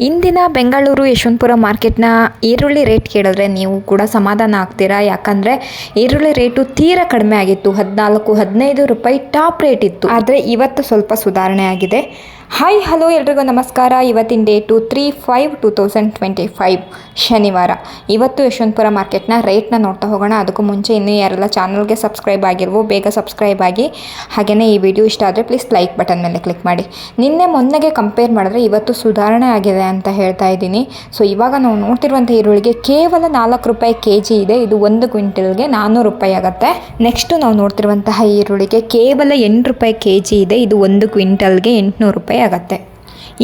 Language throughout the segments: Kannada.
ಇಂದಿನ ಬೆಂಗಳೂರು ಯಶವಂತಪುರ ಮಾರ್ಕೆಟ್ನ ಈರುಳ್ಳಿ ರೇಟ್ ಕೇಳಿದ್ರೆ ನೀವು ಕೂಡ ಸಮಾಧಾನ ಆಗ್ತೀರಾ? ಯಾಕಂದರೆ ಈರುಳ್ಳಿ ರೇಟು ತೀರಾ ಕಡಿಮೆ ಆಗಿತ್ತು. ಹದಿನಾಲ್ಕು, ಹದಿನೈದು ರೂಪಾಯಿ ಟಾಪ್ ರೇಟ್ ಇತ್ತು. ಆದರೆ ಇವತ್ತು ಸ್ವಲ್ಪ ಸುಧಾರಣೆ ಆಗಿದೆ. ಹಾಯ್ ಹಲೋ ಎಲ್ರಿಗೂ ನಮಸ್ಕಾರ. ಇವತ್ತಿನ date three five two thousand twenty five ಶನಿವಾರ. ಇವತ್ತು ಯಶವಂತಪುರ ಮಾರ್ಕೆಟ್ನ ರೇಟ್ನ ನೋಡ್ತಾ ಹೋಗೋಣ. ಅದಕ್ಕೂ ಮುಂಚೆ ಇನ್ನೂ ಯಾರೆಲ್ಲ ಚಾನಲ್ಗೆ ಸಬ್ಸ್ಕ್ರೈಬ್ ಆಗಿಲ್ವೋ, ಬೇಗ ಸಬ್ಸ್ಕ್ರೈಬ್ ಆಗಿ ಹಾಗೆಯೇ ಈ ವಿಡಿಯೋ ಇಷ್ಟ ಆದರೆ ಪ್ಲೀಸ್ ಲೈಕ್ ಬಟನ್ ಮೇಲೆ ಕ್ಲಿಕ್ ಮಾಡಿ. ನಿನ್ನೆ ಮೊನ್ನೆಗೆ ಕಂಪೇರ್ ಮಾಡಿದ್ರೆ ಇವತ್ತು ಸುಧಾರಣೆ ಆಗಿದೆ ಅಂತ ಹೇಳ್ತಾ ಇದ್ದೀನಿ. ಸೊ ಇವಾಗ ನಾವು ನೋಡ್ತಿರುವಂಥ ಈರುಳ್ಳಿಗೆ ಕೇವಲ ನಾಲ್ಕು ರೂಪಾಯಿ ಕೆ ಜಿ ಇದೆ. ಇದು ಒಂದು ಕ್ವಿಂಟಲ್ಗೆ ನಾನ್ನೂರು ರೂಪಾಯಿ ಆಗುತ್ತೆ. ನೆಕ್ಸ್ಟು ನಾವು ನೋಡ್ತಿರುವಂತಹ ಈರುಳ್ಳಿಗೆ ಕೇವಲ ಎಂಟು ರೂಪಾಯಿ ಕೆ ಜಿ ಇದೆ. ಇದು ಒಂದು ಕ್ವಿಂಟಲ್ಗೆ ಎಂಟುನೂರು ರೂಪಾಯಿ ಆಗುತ್ತೆ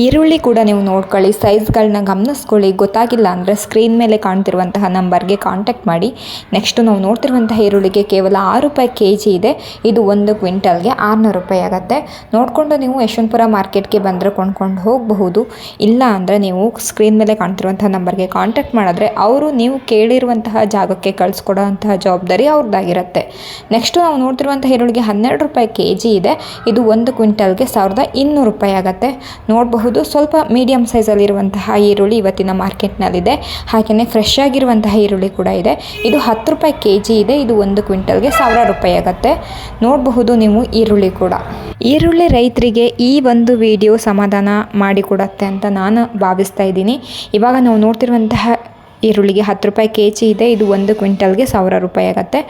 ಈರುಳ್ಳಿ ಕೂಡ ನೀವು ನೋಡ್ಕೊಳ್ಳಿ ಸೈಜ್ಗಳನ್ನ ಗಮನಿಸ್ಕೊಳ್ಳಿ. ಗೊತ್ತಾಗಿಲ್ಲ ಅಂದರೆ ಸ್ಕ್ರೀನ್ ಮೇಲೆ ಕಾಣ್ತಿರುವಂತಹ ನಂಬರ್ಗೆ ಕಾಂಟ್ಯಾಕ್ಟ್ ಮಾಡಿ. ನೆಕ್ಸ್ಟು ನಾವು ನೋಡ್ತಿರುವಂತಹ ಈರುಳ್ಳಿಗೆ ಕೇವಲ ಆರು ರೂಪಾಯಿ ಕೆ ಜಿ ಇದೆ. ಇದು ಒಂದು ಕ್ವಿಂಟಲ್ಗೆ ಆರುನೂರು ರೂಪಾಯಿ ಆಗುತ್ತೆ. ನೋಡಿಕೊಂಡು ನೀವು ಯಶವಂತಪುರ ಮಾರ್ಕೆಟ್ಗೆ ಬಂದರೆ ಕೊಂಡ್ಕೊಂಡು ಹೋಗಬಹುದು. ಇಲ್ಲ ಅಂದರೆ ನೀವು ಸ್ಕ್ರೀನ್ ಮೇಲೆ ಕಾಣ್ತಿರುವಂತಹ ನಂಬರ್ಗೆ ಕಾಂಟ್ಯಾಕ್ಟ್ ಮಾಡಿದ್ರೆ ಅವರು ನೀವು ಕೇಳಿರುವಂತಹ ಜಾಗಕ್ಕೆ ಕಳಿಸ್ಕೊಡೋವಂತಹ ಜವಾಬ್ದಾರಿ ಅವ್ರದ್ದಾಗಿರುತ್ತೆ. ನೆಕ್ಸ್ಟು ನಾವು ನೋಡ್ತಿರುವಂತಹ ಈರುಳ್ಳಿಗೆ ಹನ್ನೆರಡು ರೂಪಾಯಿ ಕೆ ಜಿ ಇದೆ. ಇದು ಒಂದು ಕ್ವಿಂಟಲ್ಗೆ ಸಾವಿರದ ಇನ್ನೂರು ರೂಪಾಯಿ ಆಗುತ್ತೆ. ನೋಡಬಹುದು ಸ್ವಲ್ಪ ಮೀಡಿಯಮ್ ಸೈಜಲ್ಲಿರುವಂತಹ ಈರುಳ್ಳಿ ಇವತ್ತಿನ ಮಾರ್ಕೆಟ್ನಲ್ಲಿದೆ ಹಾಗೆಯೇ ಫ್ರೆಶ್ ಆಗಿರುವಂತಹ ಈರುಳ್ಳಿ ಕೂಡ ಇದೆ. ಇದು ಹತ್ತು ರೂಪಾಯಿ ಕೆ ಜಿ ಇದೆ. ಇದು ಒಂದು ಕ್ವಿಂಟಲ್ಗೆ ಸಾವಿರ ರೂಪಾಯಿ ಆಗುತ್ತೆ. ನೋಡಬಹುದು ನೀವು ಈರುಳ್ಳಿ ಕೂಡ. ಈರುಳ್ಳಿ ರೈತರಿಗೆ ಈ ಒಂದು ವಿಡಿಯೋ ಸಮಾಧಾನ ಮಾಡಿಕೊಡತ್ತೆ ಅಂತ ನಾನು ಭಾವಿಸ್ತಾ ಇದ್ದೀನಿ. ಇವಾಗ ನಾವು ನೋಡ್ತಿರುವಂತಹ ಈರುಳ್ಳಿಗೆ ಹತ್ತು ರೂಪಾಯಿ ಕೆ ಜಿ ಇದೆ. ಇದು ಒಂದು ಕ್ವಿಂಟಲ್ಗೆ ಸಾವಿರ ರೂಪಾಯಿ ಆಗುತ್ತೆ.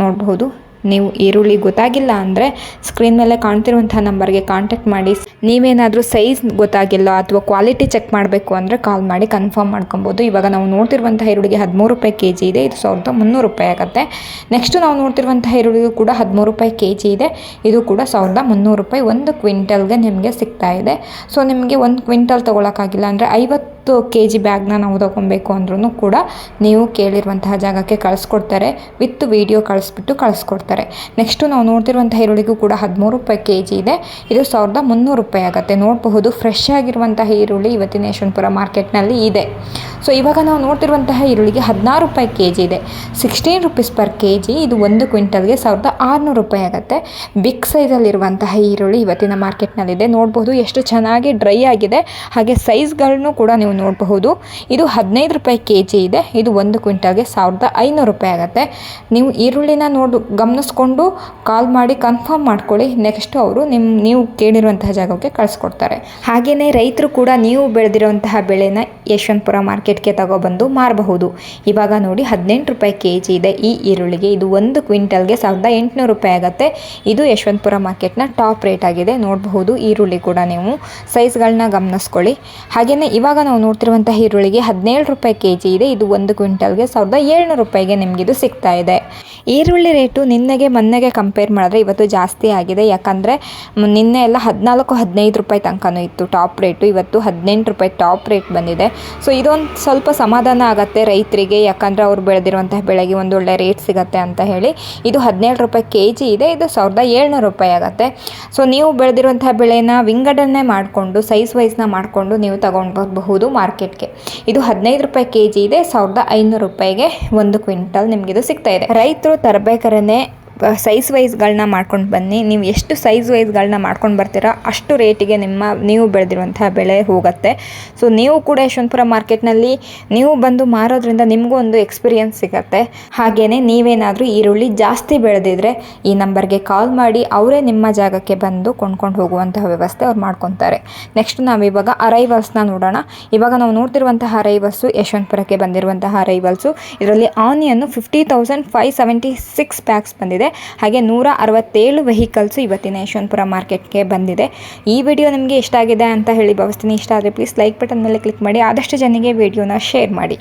ನೋಡಬಹುದು. ನೀವು ಈರುಳ್ಳಿ ಗೊತ್ತಾಗಿಲ್ಲ ಅಂದರೆ ಸ್ಕ್ರೀನ್ ಮೇಲೆ ಕಾಣ್ತಿರುವಂಥ ನಂಬರ್ಗೆ ಕಾಂಟ್ಯಾಕ್ಟ್ ಮಾಡಿ. ನೀವೇನಾದರೂ ಸೈಜ್ ಗೊತ್ತಾಗಿಲ್ಲ ಅಥವಾ ಕ್ವಾಲಿಟಿ ಚೆಕ್ ಮಾಡಬೇಕು ಅಂದರೆ ಕಾಲ್ ಮಾಡಿ ಕನ್ಫರ್ಮ್ ಮಾಡ್ಕೊಬೋದು. ಇವಾಗ ನಾವು ನೋಡ್ತಿರುವಂಥ ಈರುಳ್ಳಿಗೆ ಹದಿಮೂರು ರೂಪಾಯಿ ಕೆ ಜಿ ಇದೆ, ಇದು ಸಾವಿರದ ಮುನ್ನೂರು ರೂಪಾಯಿ ಆಗುತ್ತೆ. ನೆಕ್ಸ್ಟು ನಾವು ನೋಡ್ತಿರುವಂಥ ಈರುಳ್ಳಿಗೂ ಕೂಡ ಹದಿಮೂರು ರೂಪಾಯಿ ಕೆ ಜಿ ಇದೆ, ಇದು ಕೂಡ ಸಾವಿರದ ಮುನ್ನೂರು ರೂಪಾಯಿ ಒಂದು ಕ್ವಿಂಟಲ್ಗೆ ನಿಮಗೆ ಸಿಗ್ತಾ ಇದೆ. ಸೊ ನಿಮಗೆ ಒಂದು ಕ್ವಿಂಟಲ್ ತೊಗೊಳಕ್ಕಾಗಿಲ್ಲ ಅಂದರೆ ಐವತ್ತು ಕೆ ಜಿ ಬ್ಯಾಗ್ನ ನಾವು ತೊಗೊಬೇಕು ಅಂದ್ರೂ ಕೂಡ ನೀವು ಕೇಳಿರುವಂತಹ ಜಾಗಕ್ಕೆ ಕಳಿಸ್ಕೊಡ್ತಾರೆ. ವಿತ್ ವಿಡಿಯೋ ಕಳಿಸ್ಬಿಟ್ಟು ಕಳಿಸ್ಕೊಡ್ತಾರೆ. ನೆಕ್ಸ್ಟು ನಾವು ನೋಡ್ತಿರುವಂಥ ಈರುಳ್ಳಿಗೂ ಕೂಡ ಹದಿಮೂರು ರೂಪಾಯಿ ಕೆ ಜಿ ಇದೆ. ಇದು ಸಾವಿರದ ಮುನ್ನೂರು ರೂಪಾಯಿ ಆಗುತ್ತೆ. ನೋಡಬಹುದು ಫ್ರೆಶ್ ಆಗಿರುವಂತಹ ಈರುಳ್ಳಿ ಇವತ್ತಿನ ಯಶವಂತಪುರ ಮಾರ್ಕೆಟ್ನಲ್ಲಿ ಇದೆ. ಸೊ, ಇವಾಗ ನಾವು ನೋಡ್ತಿರುವಂತಹ ಈರುಳ್ಳಿಗೆ ಹದಿನಾರು ರೂಪಾಯಿ ಕೆ ಜಿ ಇದೆ. Sixteen rupees per K G ಇದು ಒಂದು ಕ್ವಿಂಟಲ್ಗೆ ಸಾವಿರದ ಆರುನೂರು ರೂಪಾಯಿ ಆಗುತ್ತೆ. ಬಿಗ್ ಸೈಜಲ್ಲಿರುವಂತಹ ಈರುಳ್ಳಿ ಇವತ್ತಿನ ಮಾರ್ಕೆಟ್ನಲ್ಲಿದೆ. ನೋಡಬಹುದು ಎಷ್ಟು ಚೆನ್ನಾಗಿ ಡ್ರೈ ಆಗಿದೆ. ಹಾಗೆ ಸೈಜ್ಗಳನ್ನು ಕೂಡ ನೀವು ನೋಡಬಹುದು. ಇದು ಹದಿನೈದು ರೂಪಾಯಿ ಕೆ ಜಿ ಇದೆ. ಇದು ಒಂದು ಕ್ವಿಂಟಲ್ಗೆ ಸಾವಿರದ ಐನೂರು ರೂಪಾಯಿ ಆಗುತ್ತೆ. ನೀವು ಈರುಳ್ಳಿನ ನೋಡು, ಗಮನಿಸ್ಕೊಂಡು ಕಾಲ್ ಮಾಡಿ ಕನ್ಫರ್ಮ್ ಮಾಡ್ಕೊಳ್ಳಿ. ನೆಕ್ಸ್ಟ್ ಅವರು ನಿಮ್ಮ ನೀವು ಕೇಳಿರುವಂತಹ ಜಾಗಕ್ಕೆ ಕಳಿಸ್ಕೊಡ್ತಾರೆ. ಹಾಗೆಯೇ ರೈತರು ಕೂಡ ನೀವು ಬೆಳೆದಿರುವಂತಹ ಬೆಳೆನ ಯಶವಂತಪುರ ಮಾರ್ಕೆಟ್ಗೆ ತಗೊಬಂದು ಮಾರಬಹುದು. ಇವಾಗ ನೋಡಿ ಹದಿನೆಂಟು ರೂಪಾಯಿ ಕೆ ಜಿ ಇದೆ ಈ ಈರುಳ್ಳಿಗೆ. ಇದು ಒಂದು ಕ್ವಿಂಟಲ್ಗೆ ಸಾವಿರದ ಎಂಟುನೂರು ರೂಪಾಯಿ ಆಗುತ್ತೆ. ಇದು ಯಶವಂತಪುರ ಮಾರ್ಕೆಟ್ನ ಟಾಪ್ ರೇಟ್ ಆಗಿದೆ. ನೋಡಬಹುದು ಈರುಳ್ಳಿ ಕೂಡ ನೀವು ಸೈಜ್ಗಳನ್ನ ಗಮನಿಸ್ಕೊಳ್ಳಿ. ಹಾಗೆಯೇ ಇವಾಗ ನಾವು ನೋಡ್ತಿರುವಂತಹ ಈರುಳ್ಳಿಗೆ ಹದಿನೇಳು ರೂಪಾಯಿ ಕೆ ಜಿ ಇದೆ. ಇದು ಒಂದು ಕ್ವಿಂಟಲ್ಗೆ ಸಾವಿರದ ಏಳ್ನೂರು ರೂಪಾಯಿಗೆ ನಿಮಗಿದು ಸಿಗ್ತಾ ಇದೆ. ಈರುಳ್ಳಿ ರೇಟು ನಿನ್ನೆಗೆ ಮೊನ್ನೆಗೆ ಕಂಪೇರ್ ಮಾಡಿದ್ರೆ ಇವತ್ತು ಜಾಸ್ತಿ ಆಗಿದೆ. ಯಾಕಂದರೆ ನಿನ್ನೆ ಎಲ್ಲ ಹದಿನಾಲ್ಕು, ಹದಿನೈದು ರೂಪಾಯಿ ತನಕನೂ ಇತ್ತು ಟಾಪ್ ರೇಟು ಇವತ್ತು ಹದಿನೆಂಟು ರೂಪಾಯಿ ಟಾಪ್ ರೇಟ್ ಬಂದಿದೆ. ಸೊ ಇದೊಂದು ಸ್ವಲ್ಪ ಸಮಾಧಾನ ಆಗುತ್ತೆ ರೈತರಿಗೆ. ಯಾಕಂದರೆ ಅವ್ರು ಬೆಳೆದಿರುವಂತಹ ಬೆಳೆಗೆ ಒಂದು ಒಳ್ಳೆ ರೇಟ್ ಸಿಗುತ್ತೆ ಅಂತ ಹೇಳಿ ಇದು ಹದಿನೇಳು ರೂಪಾಯಿ ಕೆ ಜಿ ಇದೆ. ಇದು ಸಾವಿರದ ಏಳ್ನೂರು ರೂಪಾಯಿ ಆಗುತ್ತೆ. ಸೊ ನೀವು ಬೆಳೆದಿರುವಂತಹ ಬೆಳೆನ ವಿಂಗಡಣೆ ಮಾಡಿಕೊಂಡು ಸೈಜ್ ವೈಸ್ನ ಮಾಡಿಕೊಂಡು ನೀವು ತಗೊಂಡು ಬರಬಹುದು ಮಾರ್ಕೆಟ್ಗೆ. ಇದು ಹದಿನೈದು ರೂಪಾಯಿ ಕೆ ಜಿ ಇದೆ, ಸಾವಿರದ ಐನೂರು ರೂಪಾಯಿಗೆ ಒಂದು ಕ್ವಿಂಟಲ್ ನಿಮಗಿದು ಸಿಗ್ತಾ ಇದೆ. ರೈತರು ತರಬೇಕಾದ್ರೆ ಸೈಜ್ ವೈಸ್ಗಳನ್ನ ಮಾಡ್ಕೊಂಡು ಬನ್ನಿ. ನೀವು ಎಷ್ಟು ಸೈಜ್ ವೈಸ್ಗಳನ್ನ ಮಾಡ್ಕೊಂಡು ಬರ್ತೀರಾ ಅಷ್ಟು ರೇಟಿಗೆ ನಿಮ್ಮ, ನೀವು ಬೆಳೆದಿರುವಂತಹ ಬೆಳೆ ಹೋಗುತ್ತೆ. ಸೊ ನೀವು ಕೂಡ ಯಶವಂತಪುರ ಮಾರ್ಕೆಟ್ನಲ್ಲಿ ನೀವು ಬಂದು ಮಾರೋದ್ರಿಂದ ನಿಮಗೂ ಒಂದು ಎಕ್ಸ್ಪೀರಿಯನ್ಸ್ ಸಿಗುತ್ತೆ. ಹಾಗೆಯೇ ನೀವೇನಾದರೂ ಈರುಳ್ಳಿ ಜಾಸ್ತಿ ಬೆಳೆದಿದ್ರೆ ಈ ನಂಬರ್ಗೆ ಕಾಲ್ ಮಾಡಿ ಅವರೇ ನಿಮ್ಮ ಜಾಗಕ್ಕೆ ಬಂದು ಕೊಂಡ್ಕೊಂಡು ಹೋಗುವಂತಹ ವ್ಯವಸ್ಥೆ ಅವ್ರು ಮಾಡ್ಕೊತಾರೆ. ನೆಕ್ಸ್ಟ್ ನಾವು ಇವಾಗ ಅರೈವಲ್ಸ್ನ ನೋಡೋಣ. ಇವಾಗ ನಾವು ನೋಡ್ತಿರುವಂತಹ ಅರೈವಲ್ಸು ಯಶವಂತಪುರಕ್ಕೆ ಬಂದಿರುವಂತಹ ಅರೈವಲ್ಸು ಇದರಲ್ಲಿ onion fifty thousand five seventy six packs ಹಾಗೆ ನೂರ ಅರವತ್ತೇಳು ವೆಹಿಕಲ್ಸು ಇವತ್ತಿನ ಯಶವಂತಪುರ ಮಾರ್ಕೆಟ್ಗೆ ಬಂದಿದೆ. ಈ ವಿಡಿಯೋ ನಿಮಗೆ ಇಷ್ಟ ಆಗಿದೆ ಅಂತ ಹೇಳಿ ಭಾವಿಸ್ತೀನಿ. ಇಷ್ಟ ಆದರೆ ಪ್ಲೀಸ್ ಲೈಕ್ ಬಟನ್ ಮೇಲೆ ಕ್ಲಿಕ್ ಮಾಡಿ. ಆದಷ್ಟು ಜನರಿಗೆ ವಿಡಿಯೋನ ಶೇರ್ ಮಾಡಿ.